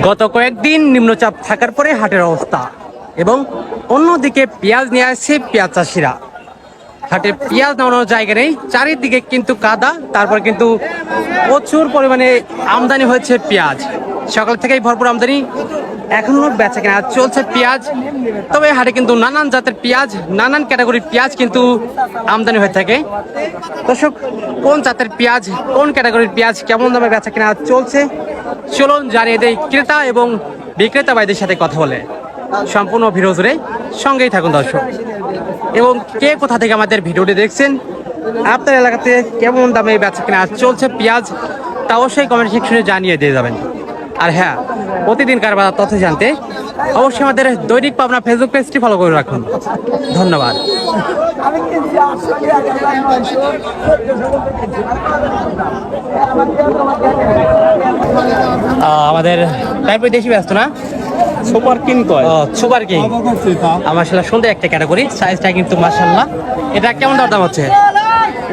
গত কয়েকদিন নিম্নচাপ থাকার পরে হাটের অবস্থা এবং অন্যদিকে পেঁয়াজ নিয়ে আসছে পেঁয়াজ চাষিরা। হাটে পেঁয়াজ নামানোর জায়গা নেই, চারিদিকে কিন্তু কাদা, তারপর কিন্তু প্রচুর পরিমাণে আমদানি হয়েছে পেঁয়াজ। সকাল থেকেই ভরপুর আমদানি এখনও বেচা কেনা চলছে পেঁয়াজ। তবে হাটে কিন্তু নানান জাতের পেঁয়াজ, নানান ক্যাটাগরির পেঁয়াজ কিন্তু আমদানি হয়ে থাকে। দর্শক, কোন জাতের পেঁয়াজ, কোন ক্যাটাগরির পেঁয়াজ, কেমন দামে বেচা কেনা চলছে, চলুন জানিয়ে দেয় ক্রেতা এবং বিক্রেতা ভাইদের সাথে কথা বলে। সম্পূর্ণ ভিডিও জুড়ে সঙ্গেই থাকুন দর্শক। এবং কে কোথা থেকে আমাদের ভিডিওটি দেখছেন, আপনার এলাকাতে কেমন দামে বেচা কেনা চলছে পেঁয়াজ, তা অবশ্যই কমেন্ট সেকশনে জানিয়ে দিয়ে যাবেন। আর হ্যাঁ প্রতিদিনকার বাজার তথ্য জানতে অবশ্যই আমাদের দৈনিক পাবনা ফেসবুক পেজটি ফলো করে রাখুন। ধন্যবাদ। আহ, আমাদের তারপরে দেশি ব্যস্ত না? সুপার কিং কয়? Super king. আমার আসলে সুন্দর একটা ক্যাটাগরি সাইজটা কিন্তু মার্শাল্লাহ এটা কেমন দর দাম হচ্ছে?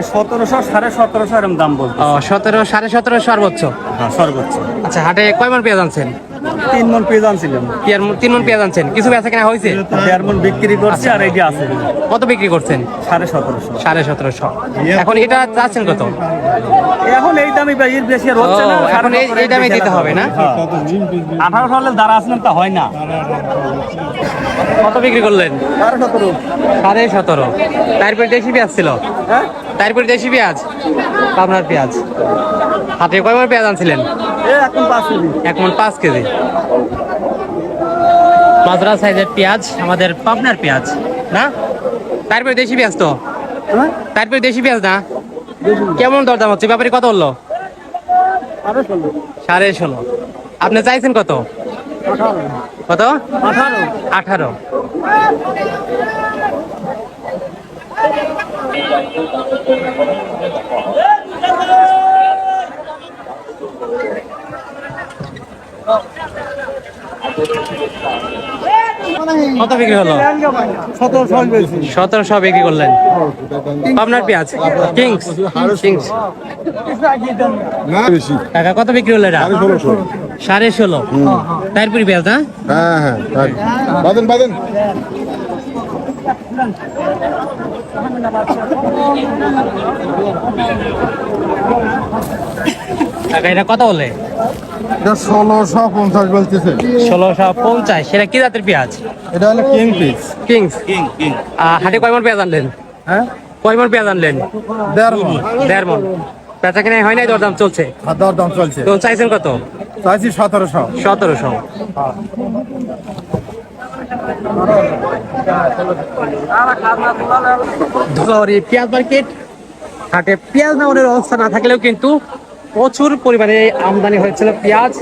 সতেরোশো সাড়ে সতেরোশো এরকম দাম বলতো সতেরো সাড়ে সতেরো সর্বোচ্চ? হ্যাঁ সর্বোচ্চ। আচ্ছা হাটে কয় মন পেঁয়াজ আনছেন? তিন মন পেঁয়াজ আনছিলাম। তিন মন পেঁয়াজ আনছেন। কিছু বেচা কেনা হয়েছে? দেড় মন বিক্রি করছি আর এই আছে। কত বিক্রি করছেন? সাড়ে সতেরোশো। সাড়ে সতেরোশো। এখন এটা চাচ্ছেন কত? এখন এই এর বেশি আর হচ্ছে না। এখন এই- এই দামে দিতে হবে না? আঠারো সালের দ্বারা আসলেন তা হয় না। কত বিক্রি করলেন? সাড়ে সতেরো। সাড়ে সতেরো। তারপরে দেশি পেঁয়াজ ছিল? হ্যাঁ? তারপরে দেশি পেঁয়াজ? পাবনার পেঁয়াজ। হাতে কয় মন পেঁয়াজ আনছিলেন? এ এখন পাঁচ কেজি। এক মন পাঁচ কেজি। মাজরা সাইজের পেঁয়াজ আমাদের পাবনার পেঁয়াজ না? তারপরে দেশি পেঁয়াজ তো? হ্যাঁ? তারপরে দেশি পেঁয়াজ না? কেমন দরদাম হচ্ছে? ব্যাপারে কত হলো? সাড়ে ষোলো। আপনি চাইছেন কত? কত? আঠারো। আঠারো। কত বিক্রি হলো? সতেরোশো বিক্রি করলেন। আপনার পেঁয়াজ? কিংস? কিংস। টাকা কত বিক্রি হলো এটা? সাড়ে ষোলো। তারপরে পেঁয়াজ না হ্যাঁ হ্যাঁ বাদেন। টাকা এটা কত বলে? এটা ষোলোশো পঞ্চাশ বলতেছে। ষোলোশো পঞ্চাশ। সেটা কি জাতের পেঁয়াজ? এটা হলো কিং পিস কিংস হাটে কয় মন পেঁয়াজ আনলেন? হ্যাঁ? কয় মন পেঁয়াজ আনলেন? দেড় মন। দেড় মন। বেচা কিনা হয় নাই দরদাম চলছে? চলছে। তো চাইছেন কত? চাইছি সতেরোশো। সতেরোশো। ধুলাবাড়ি পেঁয়াজ মার্কেট। হাটে পেঁয়াজ নামানোর অবস্থা না থাকলেও কিন্তু প্রচুর পরিমাণে আমদানি হয়েছিল পেঁয়াজ।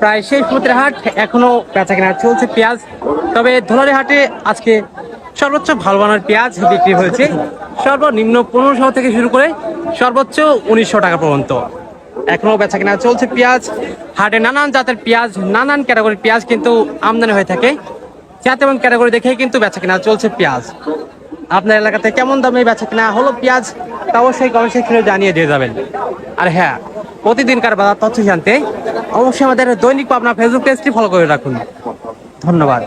প্রায় শেষ মুহূর্তের হাট এখনও বেচা কেনা চলছে পেঁয়াজ। তবে ধুলারি হাটে আজকে সর্বোচ্চ ভালো মানের পেঁয়াজ বিক্রি হয়েছে। সর্বনিম্ন পনেরোশো থেকে শুরু করে সর্বোচ্চ উনিশশো টাকা পর্যন্ত। এখনও বেচা কেনা চলছে পেঁয়াজ। হাটে নানান জাতের পেঁয়াজ, নানান ক্যাটাগরির পেঁয়াজ কিন্তু আমদানি হয়ে থাকে। জাত এবং ক্যাটাগরি দেখে কিন্তু বেচা কেনা চলছে পেঁয়াজ। আপনার এলাকাতে কেমন দামে বেচা কেনা হলো পেঁয়াজ, তা অবশ্যই কমেন্ট সেকশনে জানিয়ে দিয়ে যাবেন। আর হ্যাঁ প্রতিদিনকার বাজার তথ্য জানতে অবশ্যই আমাদের দৈনিক পাবনা ফেসবুক পেজটি ফলো করে রাখুন। ধন্যবাদ।